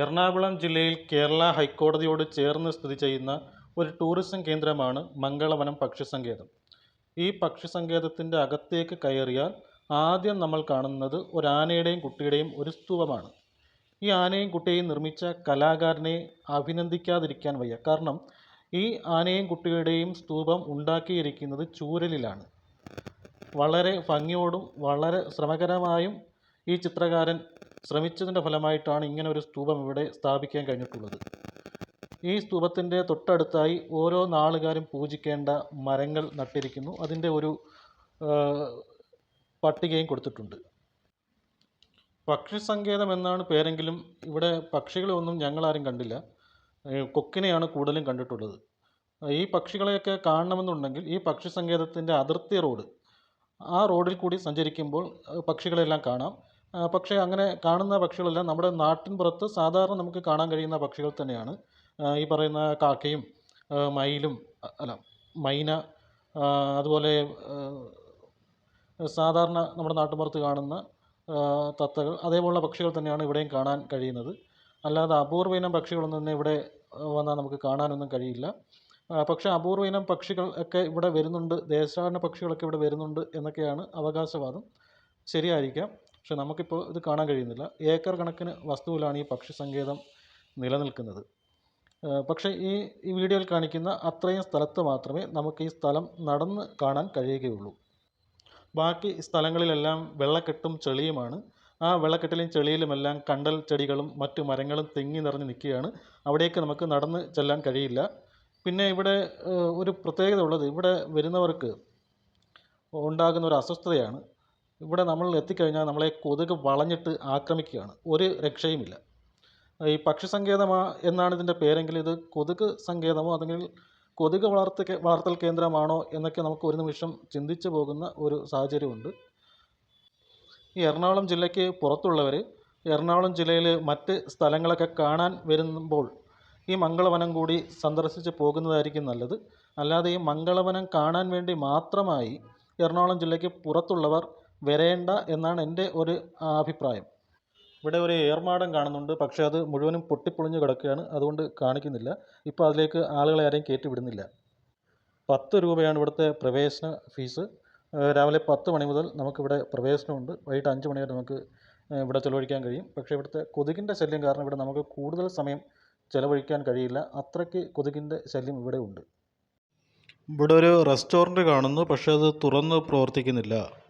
എറണാകുളം ജില്ലയിൽ കേരള ഹൈക്കോടതിയോട് ചേർന്ന് സ്ഥിതി ചെയ്യുന്ന ഒരു ടൂറിസം കേന്ദ്രമാണ് മംഗളവനം പക്ഷിസങ്കേതം. ഈ പക്ഷിസങ്കേതത്തിന്റെ അകത്തേക്ക് കയറിയാൽ ആദ്യം നമ്മൾ കാണുന്നത് ഒരു ആനയുടെയും കുട്ടിയുടെയും ഒരു സ്തൂപമാണ്. ഈ ആനയും കുട്ടിയെയും നിർമ്മിച്ച കലാകാരനെ അഭിനന്ദിക്കാതിരിക്കാൻ വയ്യ. കാരണം ഈ ആനയും കുട്ടിയുടെയും സ്തൂപം ഉണ്ടാക്കിയിരിക്കുന്നത് ചൂരലിലാണ്. വളരെ ഭംഗിയോടും വളരെ ശ്രമകരമായും ഈ ചിത്രകാരൻ ശ്രമിച്ചതിന്റെ ഫലമായിട്ടാണ് ഇങ്ങനെ ഒരു സ്തൂപം ഇവിടെ സ്ഥാപിക്കാൻ കഴിഞ്ഞിട്ടുള്ളത്. ഈ സ്തൂപത്തിന്റെ തൊട്ടടുത്തായി ഓരോ നാളുകാരും പൂജിക്കേണ്ട മരങ്ങൾ നട്ടിരിക്കുന്നു. അതിന്റെ ഒരു പട്ടികയും കൊടുത്തിട്ടുണ്ട്. പക്ഷി സങ്കേതം എന്നാണ് പേരെങ്കിലും ഇവിടെ പക്ഷികളൊന്നും ഞങ്ങളാരും കണ്ടില്ല. കൊക്കിനെയാണ് കൂടുതലും കണ്ടിട്ടുള്ളത്. ഈ പക്ഷികളെയൊക്കെ കാണണമെന്നുണ്ടെങ്കിൽ ഈ പക്ഷി സങ്കേതത്തിന്റെ അതിർത്തി റോഡ് ആ റോഡിൽ കൂടി സഞ്ചരിക്കുമ്പോൾ പക്ഷികളെല്ലാം കാണാം. പക്ഷേ അങ്ങനെ കാണുന്ന പക്ഷികളെല്ലാം നമ്മുടെ നാട്ടിൻ പുറത്ത് സാധാരണ നമുക്ക് കാണാൻ കഴിയുന്ന പക്ഷികൾ തന്നെയാണ്. ഈ പറയുന്ന കാക്കയും മയിലും അല്ല മൈന അതുപോലെ സാധാരണ നമ്മുടെ നാട്ടുമ്പുറത്ത് കാണുന്ന തത്തകൾ അതേപോലുള്ള പക്ഷികൾ തന്നെയാണ് ഇവിടെയും കാണാൻ കഴിയുന്നത്. അല്ലാതെ അപൂർവ ഇനം പക്ഷികളൊന്നും തന്നെ ഇവിടെ വന്നാൽ നമുക്ക് കാണാനൊന്നും കഴിയില്ല. പക്ഷേ അപൂർവ ഇനം പക്ഷികൾ ഒക്കെ ഇവിടെ വരുന്നുണ്ട് ദേശാടന പക്ഷികളൊക്കെ ഇവിടെ വരുന്നുണ്ട് എന്നൊക്കെയാണ് അവകാശവാദം. ശരിയായിരിക്കാം. പക്ഷെ നമുക്കിപ്പോൾ ഇത് കാണാൻ കഴിയുന്നില്ല. ഏക്കർ കണക്കിന് വസ്തുവിലാണ് ഈ പക്ഷി സങ്കേതം നിലനിൽക്കുന്നത് പക്ഷേ ഈ ഈ വീഡിയോയിൽ കാണിക്കുന്ന അത്രയും സ്ഥലത്ത് മാത്രമേ നമുക്ക് ഈ സ്ഥലം നടന്ന് കാണാൻ കഴിയുകയുള്ളൂ. ബാക്കി സ്ഥലങ്ങളിലെല്ലാം വെള്ളക്കെട്ടും ചെളിയുമാണ്. ആ വെള്ളക്കെട്ടിലും ചെളിയിലുമെല്ലാം കണ്ടൽ ചെടികളും മറ്റു മരങ്ങളും തിങ്ങി നിറഞ്ഞ് നിൽക്കുകയാണ്. അവിടേക്ക് നമുക്ക് നടന്ന് ചെല്ലാൻ കഴിയില്ല. പിന്നെ ഇവിടെ ഒരു പ്രത്യേകത ഉള്ളത്. ഇവിടെ വരുന്നവർക്ക് ഉണ്ടാകുന്ന ഒരു അസ്വസ്ഥതയാണ്. ഇവിടെ നമ്മൾ എത്തിക്കഴിഞ്ഞാൽ നമ്മളെ കൊതുക് വളഞ്ഞിട്ട് ആക്രമിക്കുകയാണ്. ഒരു രക്ഷയുമില്ല. ഈ പക്ഷി സങ്കേതമാ എന്നാണ് ഇതിന്റെ പേരെങ്കിൽ ഇത് കൊതുക് സങ്കേതമോ അല്ലെങ്കിൽ കൊതുക് വളർത്ത വളർത്തൽ കേന്ദ്രമാണോ എന്നൊക്കെ നമുക്ക് ഒരു നിമിഷം ചിന്തിച്ചു പോകുന്ന ഒരു സാഹചര്യമുണ്ട്. ഈ എറണാകുളം ജില്ലയ്ക്ക് പുറത്തുള്ളവർ എറണാകുളം ജില്ലയിൽ മറ്റ് സ്ഥലങ്ങളൊക്കെ കാണാൻ വരുമ്പോൾ ഈ മംഗളവനം കൂടി സന്ദർശിച്ച് പോകുന്നതായിരിക്കും നല്ലത്. അല്ലാതെ ഈ മംഗളവനം കാണാൻ വേണ്ടി മാത്രമായി എറണാകുളം ജില്ലയ്ക്ക് പുറത്തുള്ളവർ വരേണ്ട എന്നാണ് എന്റെ ഒരു അഭിപ്രായം. ഇവിടെ ഒരു ഏർമാടം കാണുന്നുണ്ട്. പക്ഷേ അത് മുഴുവനും പൊട്ടിപ്പൊളിഞ്ഞ് കിടക്കുകയാണ്. അതുകൊണ്ട് കാണിക്കുന്നില്ല. ഇപ്പോൾ അതിലേക്ക് ആളുകളെ ആരെയും കയറ്റി വിടുന്നില്ല. പത്ത് രൂപയാണ് ഇവിടുത്തെ പ്രവേശന ഫീസ്. രാവിലെ പത്ത് മണി മുതൽ നമുക്കിവിടെ പ്രവേശനമുണ്ട്. വൈകിട്ട് അഞ്ച് മണി വരെ നമുക്ക് ഇവിടെ ചിലവഴിക്കാൻ കഴിയും. പക്ഷേ ഇവിടുത്തെ കൊതുകിന്റെ ശല്യം കാരണം ഇവിടെ നമുക്ക് കൂടുതൽ സമയം ചിലവഴിക്കാൻ കഴിയില്ല. അത്രയ്ക്ക് കൊതുകിന്റെ ശല്യം ഇവിടെ ഉണ്ട്. ഇവിടെ ഒരു റെസ്റ്റോറന്റ് കാണുന്നു. പക്ഷേ അത് തുറന്ന് പ്രവർത്തിക്കുന്നില്ല.